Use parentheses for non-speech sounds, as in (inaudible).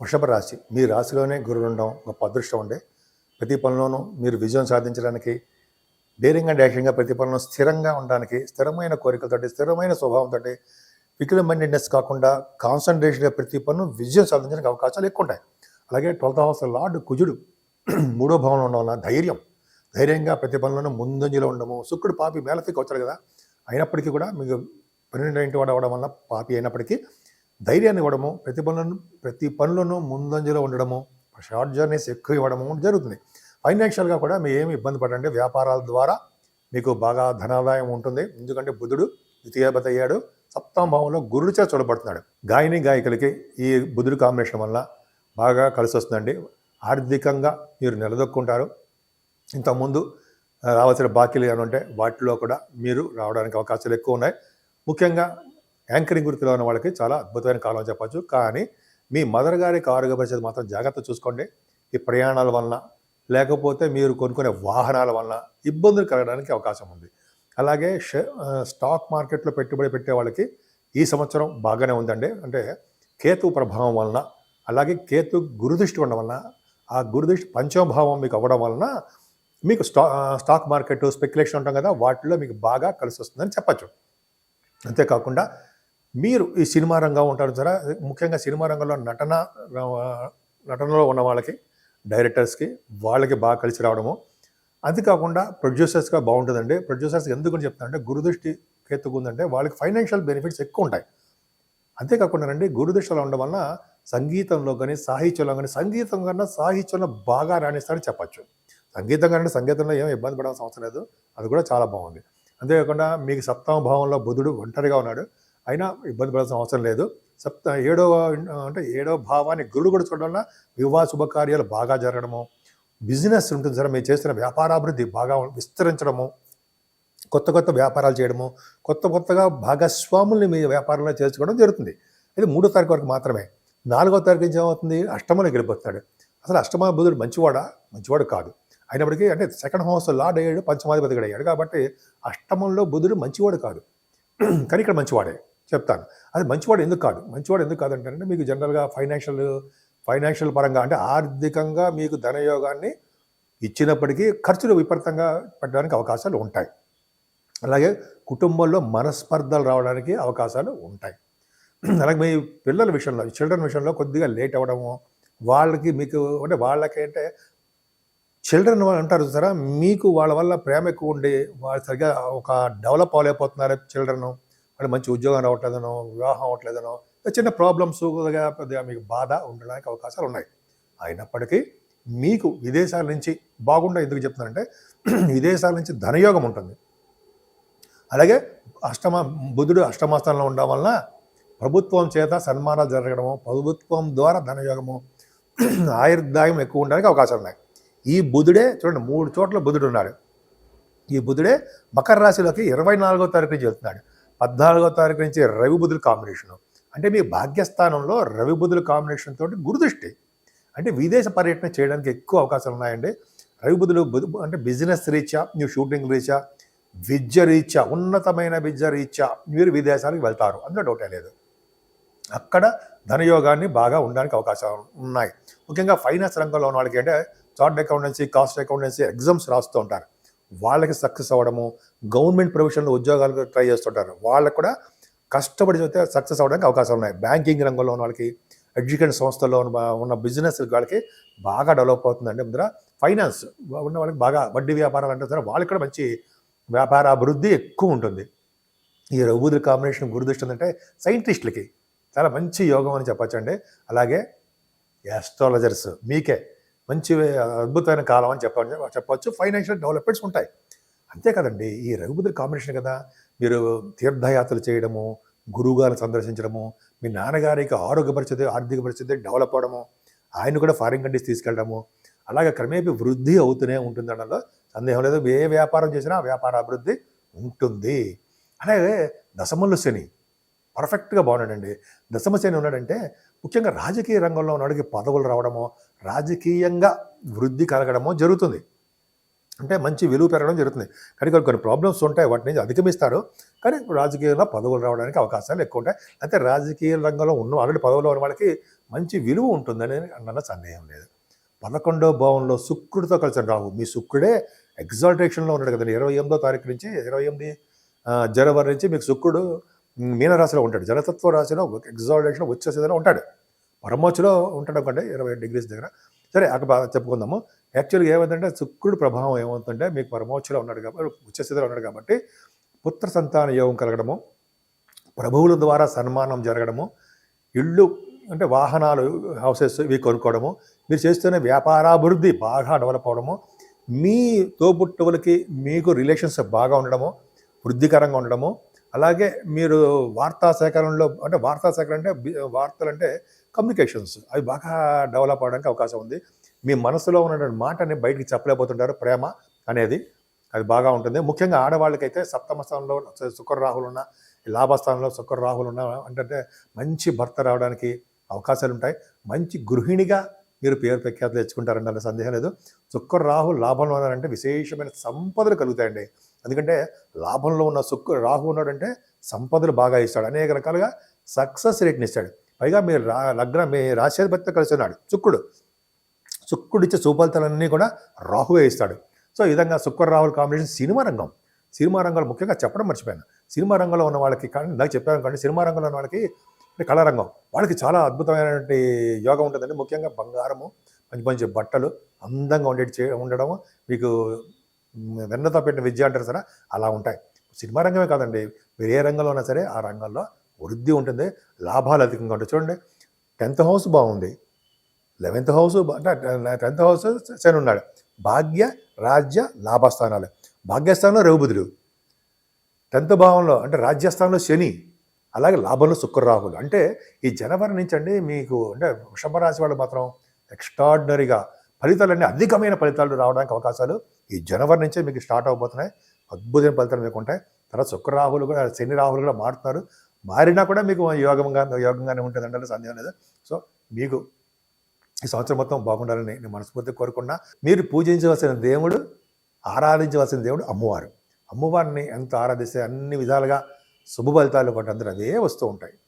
వృషభ రాశి మీ రాశిలోనే గురువు ఉండడం గొప్ప అదృష్టం ఉండే ప్రతి పనిలోనూ మీరు విజయం సాధించడానికి ధైర్యంగా యాక్షన్గా ప్రతి పనిలో స్థిరంగా ఉండడానికి స్థిరమైన కోరికలతోటి స్థిరమైన స్వభావంతో వికిల మైండెడ్నెస్ కాకుండా కాన్సన్ట్రేషన్గా ప్రతి పనులు విజయం సాధించడానికి అవకాశాలు ఎక్కువ ఉంటాయి. అలాగే ట్వెల్త్ హౌస్ లార్డ్ కుజుడు (clears throat) మూడో భావంలో ఉండడం వల్ల ధైర్యం. ధైర్యంగా ప్రతి పనులను ముందంజలో ఉండము శుక్రుడు పాపి మేళతికి వచ్చాడు కదా. అయినప్పటికీ కూడా మీకు పన్నెండు ఇంటి వాడు అవ్వడం వల్ల పాపి అయినప్పటికీ ధైర్యాన్ని ఇవ్వడము ప్రతి పనులను ప్రతి పనులను ముందంజలో ఉండడము షార్ట్ జర్నీస్ ఎక్కువ ఇవ్వడము జరుగుతుంది. ఫైనాన్షియల్గా కూడా మీరు ఏమి ఇబ్బంది పడండి వ్యాపారాల ద్వారా మీకు బాగా ధనాదాయం ఉంటుంది. ఎందుకంటే బుధుడు ద్వితీయపతి అయ్యాడు. సప్తమ భావంలో గురుడు చేత చూడబడుతున్నాడు. గాయని గాయకులకి ఈ బుధుడు కాంబినేషన్ వల్ల బాగా కలిసి వస్తుందండి. ఆర్థికంగా మీరు నిలదొక్కుంటారు. ఇంతకుముందు రావాల్సిన బాకీలు ఏమైనా ఉంటే వాటిలో కూడా మీరు రావడానికి అవకాశాలు ఎక్కువ ఉన్నాయి. ముఖ్యంగా యాంకరింగ్ వృత్తిలో ఉన్న వాళ్ళకి చాలా అద్భుతమైన కాలం అని కానీ మీ మదర్ గారికి ఆరోగ్య పరిస్థితి మాత్రం జాగ్రత్త చూసుకోండి. ఈ ప్రయాణాల వలన లేకపోతే మీరు కొనుక్కునే వాహనాల వలన ఇబ్బందులు కలగడానికి అవకాశం ఉంది. అలాగే షే స్టాక్ మార్కెట్లో పెట్టుబడి పెట్టే వాళ్ళకి ఈ సంవత్సరం బాగానే ఉందండి. అంటే కేతు ప్రభావం వలన అలాగే కేతు గురుదృష్టి ఉండడం వలన ఆ గురుదృష్టి పంచమభావం మీకు అవ్వడం వలన మీకు స్టా స్టాక్ మార్కెట్ స్పెక్యులేషన్ ఉంటాం కదా వాటిలో మీకు బాగా కలిసి వస్తుందని చెప్పచ్చు. అంతేకాకుండా మీరు ఈ సినిమా రంగం ఉంటారు సరే ముఖ్యంగా సినిమా రంగంలో నటన నటనలో ఉన్న వాళ్ళకి డైరెక్టర్స్కి వాళ్ళకి బాగా కలిసి రావడము. అది కాకుండా ప్రొడ్యూసర్స్గా బాగుంటుందండి. ప్రొడ్యూసర్స్ ఎందుకు చెప్తానంటే గురుదృష్టి ఎత్తుకుందంటే వాళ్ళకి ఫైనాన్షియల్ బెనిఫిట్స్ ఎక్కువ ఉంటాయి. అంతేకాకుండా అండి గురుదృష్టిలో ఉండడం వలన సంగీతంలో కానీ సాహిత్యంలో కానీ సంగీతం కన్నా సాహిత్యంలో బాగా రాణిస్తారని చెప్పచ్చు. సంగీతం కానీ సంగీతంలో ఏం ఇబ్బంది పడాల్సిన అవసరం లేదు. అది కూడా చాలా బాగుంది. అంతేకాకుండా మీకు సప్తమ భావంలో బుధుడు ఒంటరిగా ఉన్నాడు. అయినా ఇబ్బంది పడాల్సిన అవసరం లేదు. సప్త ఏడవ అంటే ఏడవ భావాన్ని గురుడు కూడా చూడడం వల్ల వివాహ శుభకార్యాలు బాగా జరగడము బిజినెస్ ఉంటుంది సార్ మీరు చేస్తున్న వ్యాపారాభివృద్ధి బాగా విస్తరించడము కొత్త కొత్త వ్యాపారాలు చేయడము కొత్త కొత్తగా భాగస్వాముల్ని మీ వ్యాపారంలో చేర్చుకోవడం జరుగుతుంది. ఇది మూడో తారీఖు వరకు మాత్రమే. నాలుగో తారీఖు నుంచి ఏమవుతుంది? అష్టమంలో వెళ్ళిపోతాడు అసలు అష్టమ బుధుడు మంచివాడా? మంచివాడు కాదు. అయినప్పటికీ అంటే సెకండ్ హౌస్ లార్డ్ అయ్యాడు పంచమాధిపతిగా అయ్యాడు కాబట్టి అష్టమంలో బుధుడు మంచివాడు కాదు. (clears throat) కానీ ఇక్కడ మంచివాడే. చెప్తాను. అది మంచివాడు ఎందుకు కాదు? మంచివాడు ఎందుకు కాదు అంటే మీకు జనరల్గా ఫైనాన్షియల్ ఫైనాన్షియల్ పరంగా అంటే ఆర్థికంగా మీకు ధనయోగాన్ని ఇచ్చినప్పటికీ ఖర్చులు విపరీతంగా పెట్టడానికి అవకాశాలు ఉంటాయి. అలాగే కుటుంబంలో మనస్పర్ధలు రావడానికి అవకాశాలు ఉంటాయి. అలాగే మీ పిల్లల విషయంలో చిల్డ్రన్ విషయంలో కొద్దిగా లేట్ అవ్వడము వాళ్ళకి మీకు అంటే వాళ్ళకి అంటే చిల్డ్రన్ వాళ్ళు అంటారు సరే మీకు వాళ్ళ వల్ల ప్రేమ ఎక్కువ ఉండి వాళ్ళు సరిగ్గా ఒక డెవలప్ అవ్వలేకపోతున్నారు చిల్డ్రన్. అంటే మంచి ఉద్యోగం రావట్లేదనో వివాహం అవ్వట్లేదనో చిన్న ప్రాబ్లమ్స్ మీకు బాధ ఉండడానికి అవకాశాలు ఉన్నాయి. అయినప్పటికీ మీకు విదేశాల నుంచి బాగుండా ఎందుకు చెప్తున్నానంటే (clears throat) విదేశాల నుంచి ధనయోగం ఉంటుంది. అలాగే అష్టమ బుధుడు అష్టమాస్థానంలో ఉండడం వలన ప్రభుత్వం చేత సన్మానాలు జరగడము ప్రభుత్వం ద్వారా ధనయోగము (clears throat) ఆయుర్దాయం ఎక్కువ ఉండడానికి అవకాశాలు ఉన్నాయి. ఈ బుధుడే చూడండి మూడు చోట్ల బుధుడు ఉన్నాడు. ఈ బుధుడే మకర రాశిలోకి ఇరవై నాలుగో తారీఖు నుంచి వెళ్తున్నాడు పద్నాలుగో తారీఖు నుంచి రవి బుధుల కాంబినేషను అంటే మీ భాగ్యస్థానంలో రవి బుధుల కాంబినేషన్ తోటి గురుదృష్టి. అంటే విదేశ పర్యటన చేయడానికి ఎక్కువ అవకాశాలు ఉన్నాయండి. రవి బుధులు బుధు అంటే బిజినెస్ రీత్యా మీరు షూటింగ్ రీత్యా విద్య రీత్యా ఉన్నతమైన విద్య రీత్యా మీరు విదేశాలకు వెళ్తారు. అందులో డౌటే లేదు. అక్కడ ధనయోగాన్ని బాగా ఉండడానికి అవకాశాలు ఉన్నాయి. ముఖ్యంగా ఫైనాన్స్ రంగంలో ఉన్న వాళ్ళకి అంటే chart accountancy cost accountancy exams రాస్తూ ఉంటారు. వాళ్ళకి సక్సెస్ అవ్వడము గవర్నమెంట్ ప్రొఫెషన్లో ఉద్యోగాలకు ట్రై చేస్తుంటారు. వాళ్ళకు కూడా కష్టపడి చదివితే సక్సెస్ అవ్వడానికి అవకాశాలు ఉన్నాయి. బ్యాంకింగ్ రంగంలో ఉన్న వాళ్ళకి ఎడ్యుకేషన్ సంస్థల్లో ఉన్న ఉన్న బిజినెస్ వాళ్ళకి బాగా డెవలప్ అవుతుందండి ముందర ఫైనాన్స్ ఉన్న వాళ్ళకి బాగా వడ్డీ వ్యాపారాలు అంటే వాళ్ళకి కూడా మంచి వ్యాపార అభివృద్ధి ఎక్కువ ఉంటుంది. ఈ రఘుబుద్ధి కాంబినేషన్ గురుదృష్టి ఏంటంటే సైంటిస్టులకి చాలా మంచి యోగం అని చెప్పచ్చండి. అలాగే యాస్ట్రాలజర్స్ మీకే మంచి అద్భుతమైన కాలం అని చెప్ప చెప్పవచ్చు. ఫైనాన్షియల్ డెవలప్మెంట్స్ ఉంటాయి. అంతే కదండి. ఈ రఘుపతి కాంబినేషన్ కదా. మీరు తీర్థయాత్రలు చేయడము గురువుగారిని సందర్శించడము మీ నాన్నగారికి ఆరోగ్య పరిస్థితి ఆర్థిక పరిస్థితి డెవలప్ అవడము ఆయన కూడా ఫారిన్ కంట్రీస్ తీసుకెళ్ళడము అలాగే క్రమేపీ వృద్ధి అవుతూనే ఉంటుంది అనడంలో సందేహం లేదు. ఏ వ్యాపారం చేసినా వ్యాపార అభివృద్ధి ఉంటుంది. అలాగే దశమల్లు శని పర్ఫెక్ట్గా బాగున్నాడండి. దశమ శని ఉన్నాడంటే ముఖ్యంగా రాజకీయ రంగంలో ఉన్నవాడికి పదవులు రావడమో రాజకీయంగా వృద్ధి కలగడమో జరుగుతుంది. అంటే మంచి విలువ పెరగడం జరుగుతుంది. కానీ కొన్ని కొన్ని ప్రాబ్లమ్స్ ఉంటాయి వాటిని అధిగమిస్తారు. కానీ రాజకీయంలో పదవులు రావడానికి అవకాశాలు ఎక్కువ ఉంటాయి. అయితే రాజకీయ రంగంలో ఉన్న ఆల్రెడీ పదవులు ఉన్న వాళ్ళకి మంచి విలువ ఉంటుందని అన్న సందేహం లేదు. పదకొండో భావంలో శుక్రుడితో కలిసిన రాహు మీ శుక్రుడే ఎగ్జాల్టేషన్లో ఉన్నాడు కదండి. ఇరవై ఎనిమిదో తారీఖు నుంచి ఇరవై ఎనిమిది జనవరి నుంచి మీకు శుక్రుడు మీనరాశిలో ఉంటాడు. జలతత్వ రాశిలో ఎగ్జాల్టేషన్ వచ్చేసేదిలో ఉంటాడు. పరమోచ్చులో ఉంటాడు కంటే ఇరవై డిగ్రీస్ దగ్గర. సరే అక్కడ బాగా చెప్పుకుందాము. యాక్చువల్గా ఏమవుతుందంటే శుక్రుడు ప్రభావం ఏమవుతుందంటే మీకు పరమోచ్చులో ఉన్నాడు కాబట్టి వచ్చేసేదిలో ఉన్నాడు కాబట్టి పుత్ర సంతాన యోగం కలగడము ప్రభువుల ద్వారా సన్మానం జరగడము ఇళ్ళు అంటే వాహనాలు హౌసెస్ ఇవి కొనుక్కోవడము మీరు చేస్తున్న వ్యాపారాభివృద్ధి బాగా డెవలప్ అవడము మీ తోబుట్టువులకి మీకు రిలేషన్స్ బాగా ఉండడము వృద్ధికరంగా ఉండడము అలాగే మీరు వార్తా సేకరణలో అంటే వార్తా సేకరణ అంటే వార్తలు అంటే కమ్యూనికేషన్స్. అవి బాగా డెవలప్ అవడానికి అవకాశం ఉంది. మీ మనసులో ఉన్నటువంటి మాటని బయటికి చెప్పలేకపోతుంటారు. ప్రేమ అనేది అది బాగా ఉంటుంది. ముఖ్యంగా ఆడవాళ్ళకైతే సప్తమ స్థానంలో శుక్ర రాహులు ఉన్న లాభస్థానంలో శుక్ర రాహులు ఉన్న అంటే మంచి భర్త రావడానికి అవకాశాలు ఉంటాయి. మంచి గృహిణిగా మీరు పేరు ప్రఖ్యాతులు తెచ్చుకుంటారండి సందేహం లేదు. శుక్ర రాహు లాభంలో ఉన్నారంటే విశేషమైన సంపదలు కలుగుతాయండి. ఎందుకంటే లాభంలో ఉన్న శుక్ర రాహు ఉన్నాడంటే సంపదలు బాగా ఇస్తాడు. అనేక రకాలుగా సక్సెస్ రేట్ని ఇస్తాడు. పైగా మీరు రా లగ్న మీ రాశ్యాధిపతితో కలిసి ఉన్నాడు. శుక్రుడు. శుక్రుడు ఇచ్చే సుఫలితాలన్నీ కూడా రాహువే ఇస్తాడు. సో ఈ విధంగా శుక్ర రాహుల్ కాంబినేషన్ సినిమా రంగం. సినిమా రంగంలో ముఖ్యంగా చెప్పడం మర్చిపోయాను. సినిమా రంగంలో ఉన్న వాళ్ళకి కానీ నాకు చెప్పాను కానీ సినిమా రంగంలో ఉన్న వాళ్ళకి అంటే కళారంగం వాళ్ళకి చాలా అద్భుతమైనటువంటి యోగం ఉంటుందండి. ముఖ్యంగా బంగారము మంచి మంచి బట్టలు అందంగా ఉండేటి చే ఉండడము మీకు వెన్నతో పెట్టిన విద్య అంటారు సరే అలా ఉంటాయి. సినిమా రంగమే కాదండి. మీరు ఏ రంగంలో ఉన్నా సరే ఆ రంగంలో వృద్ధి ఉంటుంది లాభాలు అధికంగా ఉంటాయి. చూడండి టెన్త్ హౌస్ బాగుంది. లెవెన్త్ హౌస్ అంటే టెన్త్ హౌస్ శని ఉన్నాడు. భాగ్య రాజ్య లాభస్థానాలు. భాగ్యస్థానంలో రఘుబుధుడు టెన్త్ భావంలో అంటే రాజ్యస్థానంలో శని అలాగే లాభంలో శుక్ర రాహులు అంటే ఈ జనవరి నుంచి అండి మీకు అంటే వృషభ రాశి వాళ్ళు మాత్రం ఎక్స్ట్రాడినరీగా ఫలితాలన్నీ అధికమైన ఫలితాలు రావడానికి అవకాశాలు ఈ జనవరి నుంచే మీకు స్టార్ట్ అవబోతున్నాయి. అద్భుతమైన ఫలితాలు మీకు ఉంటాయి. తర్వాత శుక్ర రాహులు కూడా శని రాహులు కూడా మారుతున్నారు. మారినా కూడా మీకు యోగంగా యోగంగానే ఉంటుంది అంటే సందేహం లేదు. సో మీకు ఈ సంవత్సరం మొత్తం బాగుండాలని నేను మనస్ఫూర్తిగా కోరుకున్నా. మీరు పూజించవలసిన దేవుడు ఆరాధించవలసిన దేవుడు అమ్మవారు. అమ్మవారిని ఎంత ఆరాధిస్తే అన్ని విధాలుగా శుభ ఫలితాలు వాటి అందరూ అదే వస్తూ ఉంటాయి.